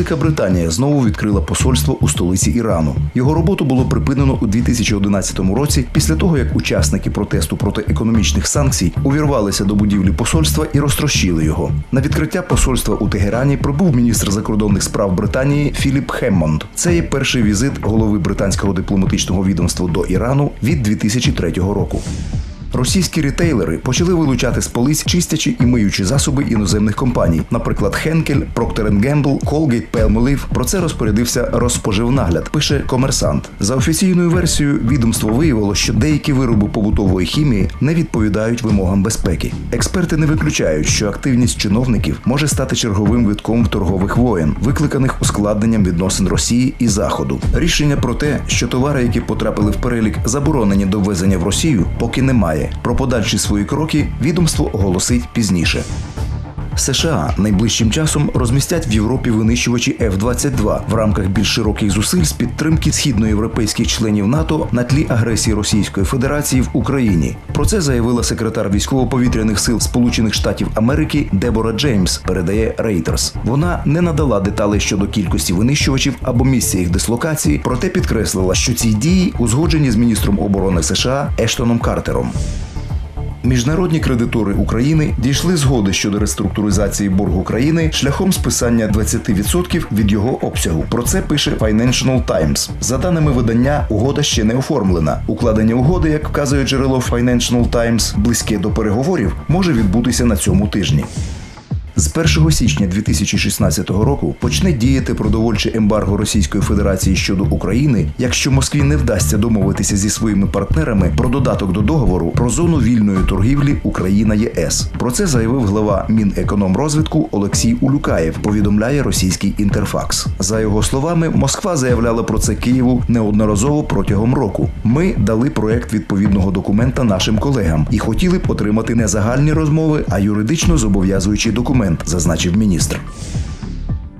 Велика Британія знову відкрила посольство у столиці Ірану. Його роботу було припинено у 2011 році після того, як учасники протесту проти економічних санкцій увірвалися до будівлі посольства і розтрощили його. На відкриття посольства у Тегерані прибув міністр закордонних справ Британії Філіп Хеммонд. Це є перший візит голови британського дипломатичного відомства до Ірану від 2003 року. Російські рітейлери почали вилучати з полиць чистячі і миючі засоби іноземних компаній, наприклад, Henkel, Procter Gamble, Colgate, Palmolive. Про це розпорядився Розпоживнагляд, пише комерсант. За офіційною версією, відомство виявило, що деякі вироби побутової хімії не відповідають вимогам безпеки. Експерти не виключають, що активність чиновників може стати черговим витком торгових воєн, викликаних ускладненням відносин Росії і Заходу. Рішення про те, що товари, які потрапили в перелік, заборонені до ввезення в Росію, поки немає. Про подальші свої кроки відомство оголосить пізніше. США найближчим часом розмістять в Європі винищувачі F-22 в рамках більш широких зусиль з підтримки східноєвропейських членів НАТО на тлі агресії Російської Федерації в Україні. Про це заявила секретар військово-повітряних сил Сполучених Штатів Америки Дебора Джеймс. Передає Reuters. Вона не надала деталей щодо кількості винищувачів або місця їх дислокації, проте підкреслила, що ці дії узгоджені з міністром оборони США Ештоном Картером. Міжнародні кредитори України дійшли згоди щодо реструктуризації боргу країни шляхом списання 20% від його обсягу. Про це пише Financial Times. За даними видання, угода ще не оформлена. Укладення угоди, як вказує джерело Financial Times, близьке до переговорів, може відбутися на цьому тижні. З 1 січня 2016 року почне діяти продовольче ембарго Російської Федерації щодо України, якщо Москві не вдасться домовитися зі своїми партнерами про додаток до договору про зону вільної торгівлі Україна ЄС. Про це заявив глава Мінекономрозвитку Олексій Улюкаєв. Повідомляє російський інтерфакс. За його словами, Москва заявляла про це Києву неодноразово протягом року. Ми дали проект відповідного документа нашим колегам і хотіли б отримати не загальні розмови, а юридично зобов'язуючий документ, зазначив міністр.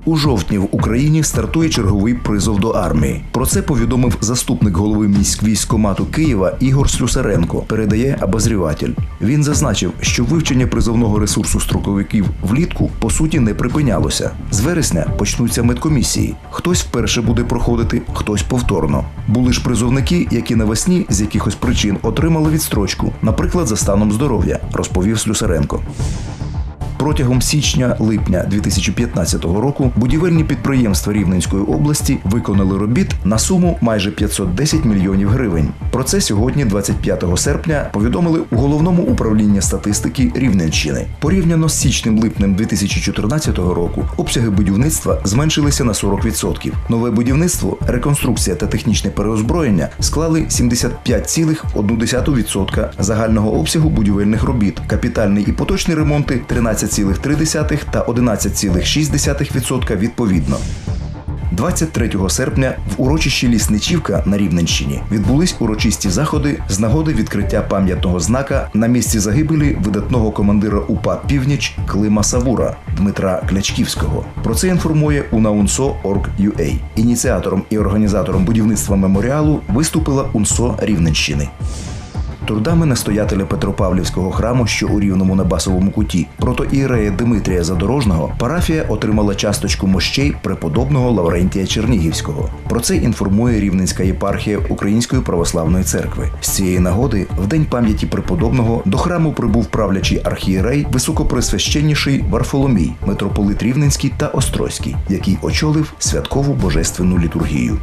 У жовтні в Україні стартує черговий призов до армії. Про це повідомив заступник голови міськвійськомату Києва Ігор Слюсаренко. Передає обозріватель. Він зазначив, що вивчення призовного ресурсу строковиків влітку по суті не припинялося. З вересня почнуться медкомісії. Хтось вперше буде проходити, хтось повторно. Були ж призовники, які навесні з якихось причин отримали відстрочку, наприклад, за станом здоров'я, розповів Слюсаренко. Протягом січня-липня 2015 року будівельні підприємства Рівненської області виконали робіт на суму майже 510 мільйонів гривень. Про це сьогодні, 25 серпня, повідомили у головному управлінні статистики Рівненщини. Порівняно з січнем-липнем 2014 року обсяги будівництва зменшилися на 40%. Нове будівництво, реконструкція та технічне переозброєння склали 75,1% загального обсягу будівельних робіт. Капітальний і поточний ремонти 13,3 та 11,6% відповідно. 23 серпня в урочищі Лісничівка на Рівненщині відбулись урочисті заходи з нагоди відкриття пам'ятного знака на місці загибелі видатного командира УПА Північ Клима Савура Дмитра Клячківського. Про це інформує UNAUNSO.org.ua. Ініціатором і організатором будівництва меморіалу виступила УНСО Рівненщини. Трудами настоятеля Петропавлівського храму, що у рівному на басовому куті, протоірея Димитрія Задорожного, парафія отримала часточку мощей преподобного Лаврентія Чернігівського. Про це інформує Рівненська єпархія Української православної церкви. З цієї нагоди, в день пам'яті преподобного, до храму прибув правлячий архієрей, високопресвященніший Варфоломій, митрополит Рівненський та Острозький, який очолив святкову божественну літургію.